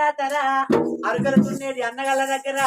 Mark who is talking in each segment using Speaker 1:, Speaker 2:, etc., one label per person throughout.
Speaker 1: రాతర అరగలుతున్నది అన్నగల దగ్గర.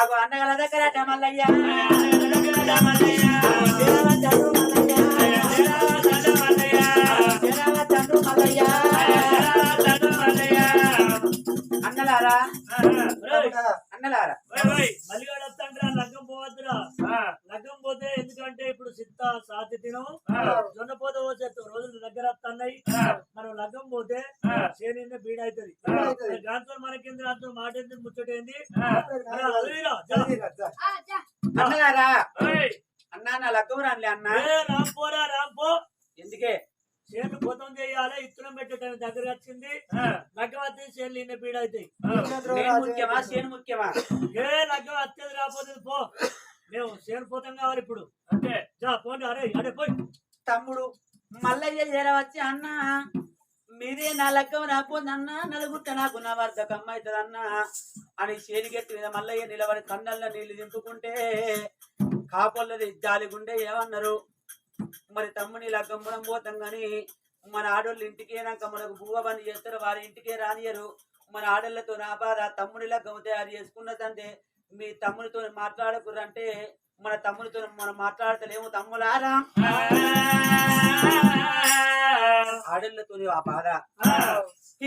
Speaker 1: అగో అన్నగల దగ్గర. అన్నలారా? అన్నలారా?
Speaker 2: మల్లిగాడు వస్తాండ్రా లగ్గం పోవద్దురా. లగ్గం పోతే ఎందుకంటే ఇప్పుడు సిద్ధ సాధ్య దినం. జొన్న పోత రోజులు దగ్గర వస్తున్నాయి. పోతే చేనిందే బీడ్ అవుతుంది దాంతో మనకేంది దాంతో మాట ఏంది ముచ్చటేంది? ఏయ్,
Speaker 1: అన్నా నా లగ్గం రానులే అన్న.
Speaker 2: ఏ రాంపోరా రాంపో
Speaker 1: ఎందుకే?
Speaker 2: చేను పోతం చేయాలి ఇత్తనం పెట్టే టైం దగ్గర వచ్చింది. లగ్గం వస్తే చేనులు ఇన్ని బీడ్ అవుతాయి
Speaker 1: నేను ముఖ్యమా? చేను ముఖ్యమా?
Speaker 2: ఏ లగ్గం వచ్చేది రాపోతే పో. మేము చేను పోతాం కావాలి ఇప్పుడు. జా పోండి అరే అరే పోయి.
Speaker 1: తమ్ముడు మల్లయ్య చేరవచ్చి అన్న. మీరే నా లెక్కం రాపోంది అన్న నలుగుట్ట నాకు నా వర్ధకం అవుతుంది అన్న అని చేనిగెత్తి మీద మల్లయ్య నిలబడి కన్నల్లో నీళ్ళు దింపుకుంటే కాపొల్లది జాలిగుండే ఏమన్నారు? మరి తమ్ముని లగ్గం మనం పోతాం కానీ మన ఆడోళ్ళు ఇంటికి మనకు బువ్వ పని చేస్తారు వారి ఇంటికే రానియరు. మన ఆడోళ్ళతో నా బాధ తమ్ముని లగ్గం తయారు చేసుకున్నదంటే మీ తమ్ముడితో మాట్లాడకురంటే మన తమ్మునితో మనం మాట్లాడతలేము తమ్ములారా. ఆడళ్ళతో ఆ బాధ.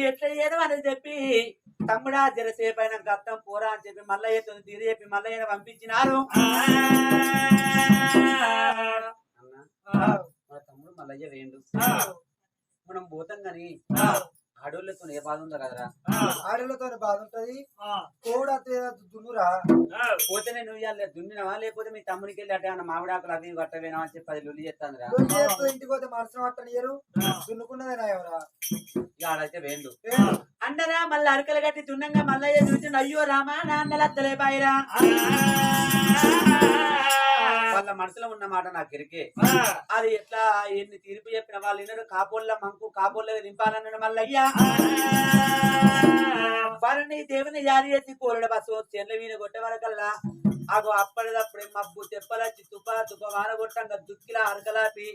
Speaker 1: ఎట్లా ఏదో అని చెప్పి తమ్ముడా జరసేపు అయినా గత్తం పోరా అని చెప్పి మల్లయ్యతో తీరి చెప్పి మల్లయ్యను పంపించినారు. అన్న, మన తమ్ముడు మల్లయ్య వేయండు మనం పోతాం గాని ఆడోళ్ళతో ఏ బాధ ఉందో కదరా?
Speaker 3: ఆడలతో బాధ ఉంటది.
Speaker 2: ఆ,
Speaker 3: కోడ దున్నురా.
Speaker 1: పోతేనే నువ్వు ఇవాళ దున్నినవా? లేకపోతే మీ తమ్ముడికి వెళ్ళి అట్టే ఏమన్నా మామిడాకులు అవి కట్టవేనా అని చెప్పి అది లొల్లి చెప్తాందిరా
Speaker 3: లొల్లి చేస్తూ ఇంటికి పోతే మనసు పట్టనియరు దున్నుకున్నదేనా ఎవరా?
Speaker 1: ఇక ఆడైతే వేయండు
Speaker 3: ఏ?
Speaker 1: అండరా మళ్ళీ అరకలు కట్టి దున్నంగా మల్లయ్య చూసి అయ్యో రామా నాన్నలత్తలే బాయిరా. వాళ్ళ మనసులో ఉన్న మాట నాకు ఎరికే అది ఎట్లా ఎన్ని తీర్పు చెప్పిన వాళ్ళు వినరు. కాపోళ్ళ మంకు కాపోళ్ళ దింపాలన్నాడు మల్లయ్య వారిని దేవుని జారి చేసి కోరడ బస్సు. చెర్ల వీణ కొట్టే వరకల్లా. అగో అప్పటిదప్పుడే మబ్బు తెప్పలచ్చి తుప తుప వాన కొట్టంగా దుక్కిలా అరకలాపి.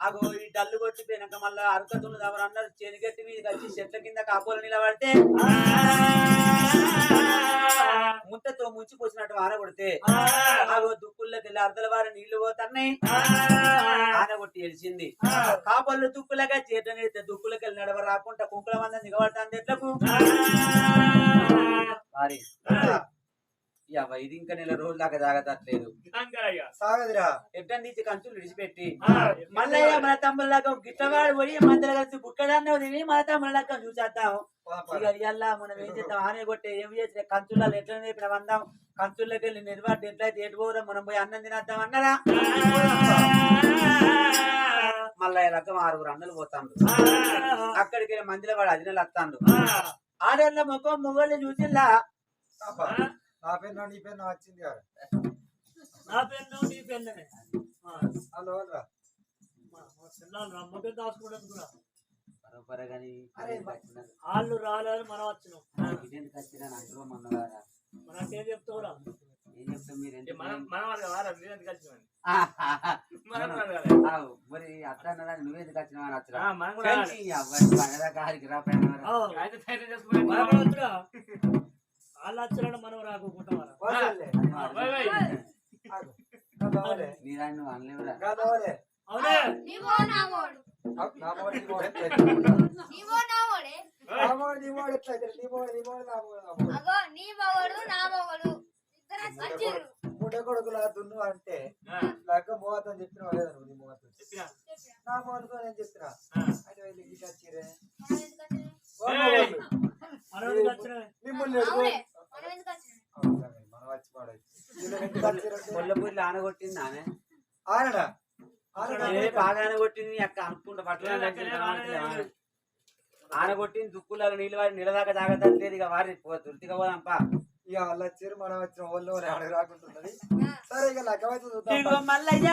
Speaker 1: అగో ఈ డల్లు కొట్టిపోయినాక మళ్ళా అరకతులు ఎవరు అన్నారు చెనిగట్టి మీద వచ్చి చెట్ల కింద కాపోలు నిలబడితే. ముంతతో ముంచిపోసినట్టు వాన కొడితే అగో దుక్కుల్లోకి వెళ్ళి అర్ధల వారి నీళ్ళు పోతున్నాయి. ఆన కొట్టి గెలిచింది కాపళ్ళు దుక్కులగా చేతనైతే దుక్కులకి వెళ్ళి నడవ రాకుండా కుంకుల మంది దిగబడతాంది ఎట్లకు? ఇక ఇది ఇంకా నెల రోజుల దాకా తాగతట్లేదు
Speaker 3: సాగదురా.
Speaker 1: ఎట్టని తీసి కంచులు విడిచిపెట్టి. మల్లయ్య మన తమ్ముళ్ళగా గిట్టవాడు పోయి మందర కలిసి బుక్కడాన్ని తిని మన తమ్ముళ్ళగా చూసేద్దాం. ఇక మనం ఏం చేద్దాం? ఆనే కొట్టే ఏం చేసిన కంచులలో ఎట్లా నేర్పిన వందాం. కంచుల్లోకి వెళ్ళి నిర్వాటు ఎట్లయితే ఎటు పోరా మనం పోయి అన్నం తినేద్దాం అన్నరా? మల్లయ్య రకం ఆరుగురు అన్నలు పోతాండు అక్కడికి వెళ్ళి మందిలో వాడు అదినలు వస్తాండు ఆడోళ్ళ ముఖం మొగోళ్ళు చూసిల్లా?
Speaker 3: నా పేరు నా పేరు నా వచ్చింది కదా.
Speaker 2: నా పెన్ను నీ పెన్ననే
Speaker 3: హలో రా
Speaker 2: చిన్నాను రమ్మకే దాచుకోవడానికి కూడా.
Speaker 1: పరపరగాని
Speaker 3: అరే,
Speaker 2: వాళ్ళు రాలేదు మనం వచ్చినాం.
Speaker 1: అంటారు
Speaker 2: మనకేం చెప్తావురా
Speaker 1: ఏం చెప్తాం మీరు ఎందుకు?
Speaker 4: మనం మనం కాదా మీరు ఎందుకు వచ్చినామని
Speaker 1: మరి అట్లా అన్నదాన్ని నువ్వెందుకు వచ్చినావు అని వచ్చినా
Speaker 4: ఆ, మనం కూడా రావాలి.
Speaker 1: కానీ అవ్వని పండగ కారికి రా.
Speaker 2: ఆ,
Speaker 4: చేసుకుని
Speaker 2: మనం కూడా వద్దురా. వాళ్ళు. వచ్చిన మనం రాకోకుండా మనం
Speaker 3: వదలలే.
Speaker 4: Bye bye.
Speaker 3: ఆగు. కాదవలే.
Speaker 1: నీ దాన్ని నువ్వు అనలేవురా.
Speaker 3: కాదవలే.
Speaker 2: అవునే?
Speaker 5: నీవో నావోడు
Speaker 3: అవ్, నా మోడు, కొడుకులా దున్ను అంటే లగ్గ మోగతని చెప్పిన లేదా నువ్వు నీ
Speaker 4: చెప్పినా.
Speaker 3: నా మోగతో నేను చెప్పిన.
Speaker 4: ఆ.
Speaker 3: అయితే వెళ్ళి వచ్చిరే?
Speaker 1: కొల్లపూరిలో ఆనగొట్టింది ఆమె.
Speaker 3: ఆనడా?
Speaker 1: బాగా ఆనగొట్టింది అక్క అనుకుంటా బట్టలు ఆనగొట్టింది దుక్కులలో నీళ్ళు వారి నిలదాకా తాగట్లేదు ఇక వారి తుర్తిగా పోదాంపా.
Speaker 3: ఇక వాళ్ళు వచ్చారు మనం వచ్చిన వాళ్ళు రాకుంటున్నది? సరే ఇక
Speaker 1: ఇగో మల్లయ్య.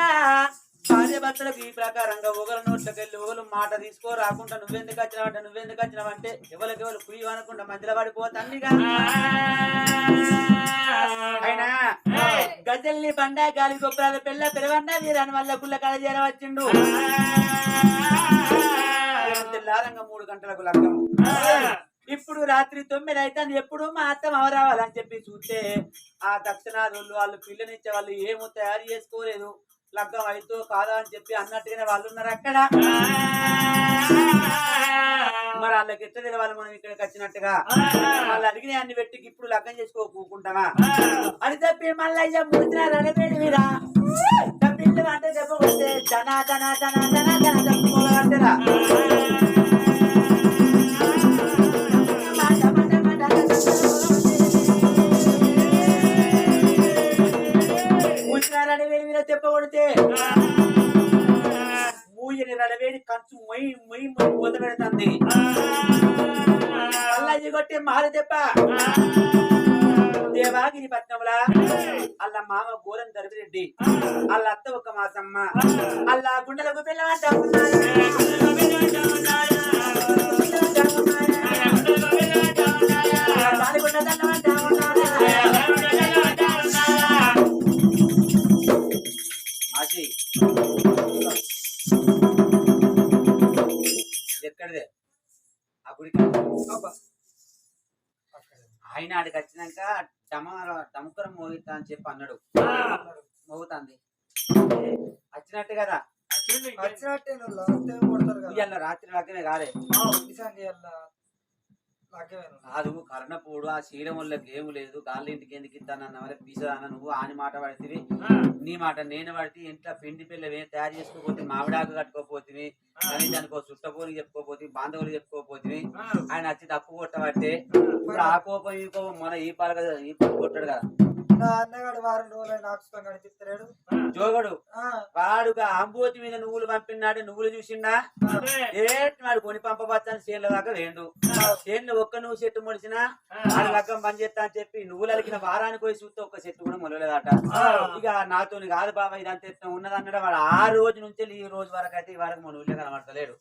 Speaker 1: భార్య భర్తలకు ఈ ప్రకారంగా ఒకరి నోట్లోకి వెళ్ళి ఒకరు మాట తీసుకో రాకుండా నువ్వెందుకు వచ్చినావంటే నువ్వెందుకు వచ్చినావంటే ఎవరికి ఎవరు కుయ్యి అనకుండా మధ్యలో పడిపోతాండిగా అయినా గజల్ని బండ గాలి గొప్పరాల పిల్ల పిలవన్నా వీరని వల్ల పుల్ల కళ చేరవచ్చిండు తెల్లారంగా మూడు గంటలకు లగ్గం ఇప్పుడు రాత్రి తొమ్మిది అయితే ఎప్పుడు మా అత్త మావ రావాలని చెప్పి చూస్తే ఆ దక్షిణాదులు వాళ్ళు పిల్లనిచ్చే వాళ్ళు ఏమో తయారు చేసుకోలేదు. లగ్గం అయితే కాదా అని చెప్పి అన్నట్టుగానే వాళ్ళు ఉన్నారు అక్కడ మరి వాళ్ళకి ఎట్లా తెలవాలి మనం ఇక్కడికి వచ్చినట్టుగా వాళ్ళు అడిగిన అన్ని పెట్టి ఇప్పుడు లగ్గం చేసుకోకుంటామా అని చెప్పి మళ్ళీ మూసిన రణబేడి మీద అంటే చెప్పకపోతే జనా జనా ధన పెడుతుంది. అల్లయ్య కొట్టి మారు దెబ్బ. దేవాగిరి పట్నంలా అల్ల మామ గోరం దరిపిరెడ్డి అల్ల అత్త ఒక మాసమ్మ. అల్ల గుండెలకు పిల్లవాట పిల్లవంట ఆ గుడికి. ఆయన ఆడికి వచ్చినాక డమ డమకరం మోగితా అని చెప్పి అన్నాడు. మోగుతాంది. వచ్చినట్టు కదా.
Speaker 3: వచ్చినట్టే కదా.
Speaker 1: రాత్రి
Speaker 3: నిజంగా లాగేమే నువ్వు.
Speaker 1: కాదు కర్ణపూడు ఆ శీలం వల్ల ఏం లేదు. గాలి ఇంటికి ఎందుకు ఇస్తానన్న వల్ల పీసదాన నువ్వు? ఆని మాట పడితే నీ మాట నేను పడితే ఇంట్లో పిండి పిల్లవే తయారు చేసుకోపోతే మామిడాకు కట్టుకోపోతుంది దానికి ఒక చుట్టపోని చెప్పుకోపోతే బాంధవులు చెప్పుకోపోతుంది ఆయన వచ్చి తప్పు కొట్టబట్టే ఇప్పుడు ఆ కోపం ఈ కోపం మన ఈ పాల కదా ఈ పాలు కొట్టాడు కదా.
Speaker 3: నా అన్నగాడు వారం రోజులు నాకు సుఖం కనిపిస్తలేడు.
Speaker 1: జోగడు వాడుగా అంబోతి మీద నువ్వులు పంపినాడు నువ్వులు చూసిండా? ఏట్ వాడు కొని పంపబచ్చని చేనుల దాకా వేండు. చేనులో ఒక్క నువ్వు చెట్టు మొలిసినా ఆడ లగ్గం పని చేస్తా అని చెప్పి నువ్వులు అలికిన వారానికి పోయి చూస్తే ఒక్క చెట్టు కూడా మొలలేదట ఇక నాతో కాదు బాబా ఇదంతా ఎత్తు ఉన్నది అన్నాడు వాడు ఆ రోజు నుంచి ఈ రోజు వరకు అయితే ఈ వరకు మన ఊళ్ళో కనబడతలేడు.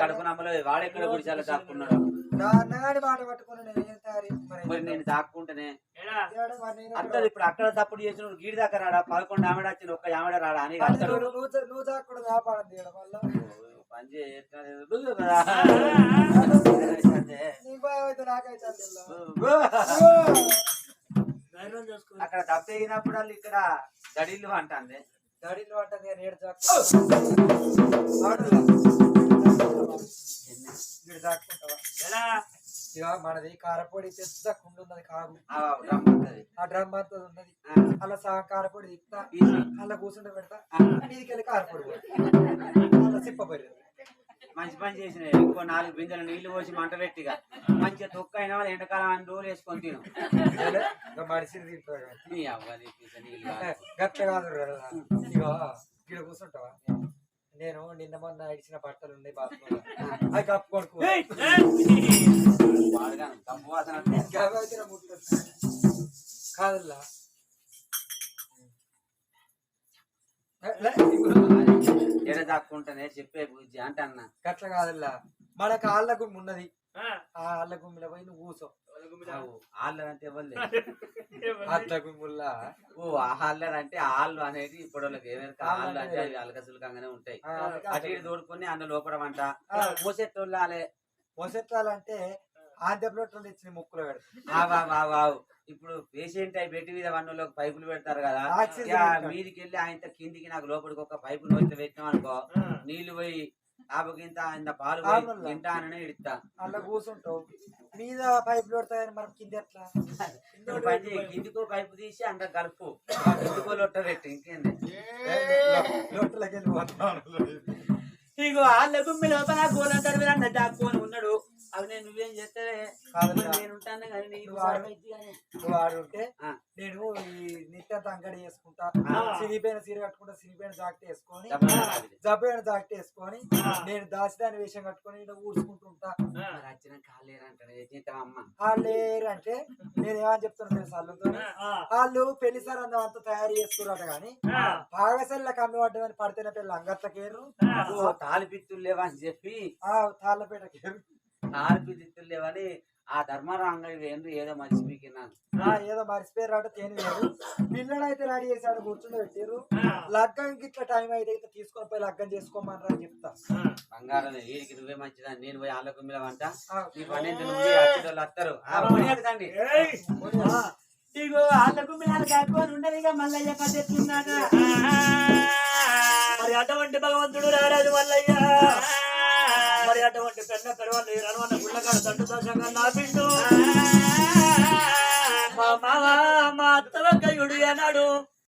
Speaker 1: కడుపు నమ్మలో వాడెక్కడ గుడిచాలో దాక్కున్నాడు?
Speaker 3: మాట పట్టుకుని నేను
Speaker 1: దాక్కుంటేనే. అత్తది ఇప్పుడు అక్కడ తప్పుడు చేసిన గీడి దాకా రాడా? పదకొండు ఆమెడ వచ్చిన ఒక్క ఆమెడ రాడా అని
Speaker 3: అంటే
Speaker 1: అక్కడ తప్పేగినప్పుడు వాళ్ళు ఇక్కడ దడిల్లు అంటుంది.
Speaker 3: అంటది నేను ఏడు ఇక్కడ దాక్కుంటావా
Speaker 2: ఎలా?
Speaker 3: ఇక మనది కారపొడి పెద్ద కుండ ఉన్నది కాగు
Speaker 1: ఆ
Speaker 3: డ్రమ్ అంతా ఉన్నది అలా సగం కారపొడి
Speaker 1: తీసి,
Speaker 3: అలా కూర్చుంటే పెడతా
Speaker 1: ఆ,
Speaker 3: మీదికెళ్ళి కారపొడి అలా సిప్పబడి
Speaker 1: మంచి పని చేసిన ఇంకో నాలుగు బిందెలు నీళ్ళు పోసి మంట పెట్టిగా మంచిగా తొక్క అయినా వాళ్ళు ఎండాకాలం అన్ని రోజులు వేసుకొని తిను.
Speaker 3: కదా.
Speaker 1: కాదు.
Speaker 3: గట్ల కాదు కూర్చుంటావా నేను నిన్న మొన్న ఇడిచిన బట్టలు ఉన్నాయి బాత్రూమ్ అవి కప్పుకోడుకో. కాదల్లా
Speaker 1: ఎడ దాక్కుంటేనే చెప్పే బుజ్జి అంటే అన్న.
Speaker 3: గట్ల కాదల్లా మన కాళ్ళ గుమ్మి ఉన్నది. ఆ. ఆళ్ళ గుమ్మిలో పోయి నువ్వు కూసో.
Speaker 1: అంటే ఎవరు
Speaker 3: ఆళ్ళ గుమ్ముల్లా?
Speaker 1: ఓ అంటే అనేది ఇప్పుడు వాళ్ళకి ఏమైనా ఆళ్ళు అంటే అవి అలకసులకంగానే ఉంటాయి. అటు ఇటు తోడుకొని అన్న లోపల వంట
Speaker 3: ఆ.
Speaker 1: మూసెట్టోళ్ళు ఆలే
Speaker 3: మొసెట్టాలంటే ఆంధ్రప్రదేశ్ ఇచ్చిన ముక్కులు పెడతారు.
Speaker 1: ఇప్పుడు పేషెంట్ అయి బెడ్ మీద వన్నులోకి పైపులు పెడతారు కదా. మీదికి వెళ్ళి ఆయన కిందికి నాకు లోపలికి ఒక పైపు నోట్లో పెట్టినాం అనుకో నీళ్ళు పోయి ఆపకింత ఇంత పాలు. తింటా ఇడతా
Speaker 3: అలా కూర్చుంటావు మీద పైపులు పెడతాయని మనం కింద ఎట్లా?
Speaker 1: పని కిందికో పైపు తీసి అంత కలుపు. కిందికో లొట్ట పెట్టు ఇంకేంది?
Speaker 3: లోపలికి వెళ్ళి పోతాను.
Speaker 1: ఇగో వాళ్ళ గుమ్మి లోపల గోలంటారు మీరు అన్న దాక్కొని ఉన్నాడు. అవి నేను నువ్వేం చేస్తే. నేను ఉంటాను కానీ నీకు
Speaker 3: నువ్వు ఆడుంటే. నేను ఈ నిత్యంత అంగడి వేసుకుంటా
Speaker 1: ఆ.
Speaker 3: సిరిపోయిన సీర కట్టుకుంటా సిరిపోయిన జాకెట్ వేసుకొని. జబ్బైన జాకెట్ వేసుకొని నేను దాచిదాని వేషం కట్టుకొని ఇలా ఊడ్చుకుంటుంటా అంటే నేను ఏమని చెప్తున్నా తెలుసు వాళ్ళతో వాళ్ళు పెళ్ళి సార్ అందం అంతా తయారు చేసుకున్నారట కానీ పాగసల్ల కమ్మి పడ్డమని పడితేనే పెళ్ళి అంగట్లకేరు
Speaker 1: ఓ తాలిపిత్తులు లేవా అని చెప్పి.
Speaker 3: ఆ తాళ్ళపేటకేరు
Speaker 1: తాలిపిత్తులు లేవని ఆ ధర్మరాంగ ఏంది ఏదో మర్చిపోయినాను.
Speaker 3: ఆ, ఏదో మర్చిపోయారు తేని లేదు. పిల్లడైతే రెడీ చేశాడు కూర్చుని పెట్టారు లగ్గం ఇట్లా టైం అయితే ఇట్లా తీసుకొని పోయి లగ్గం చేసుకోమని అని చెప్తా.
Speaker 1: బంగారం వీడికి నువ్వే మంచిదా నేను పోయి ఆళ్ళ కుమ్మిలమంట
Speaker 3: ఆ,
Speaker 1: నీ పన్నెండు నుండి వస్తారు!
Speaker 3: పోనీ.
Speaker 1: ఇగో ఉండదుగా మల్లయ్య ఎట్లున్నాక
Speaker 2: మరి అటువంటి భగవంతుడు రారాజు మల్లయ్య. మరి అటువంటి పెద్ద పెరవాలి రనవన్న గుళ్ళకాడ తండ్రి దోషంగా నా పిండు మా మామ మా అత్తవక్కయుడు అన్నాడు.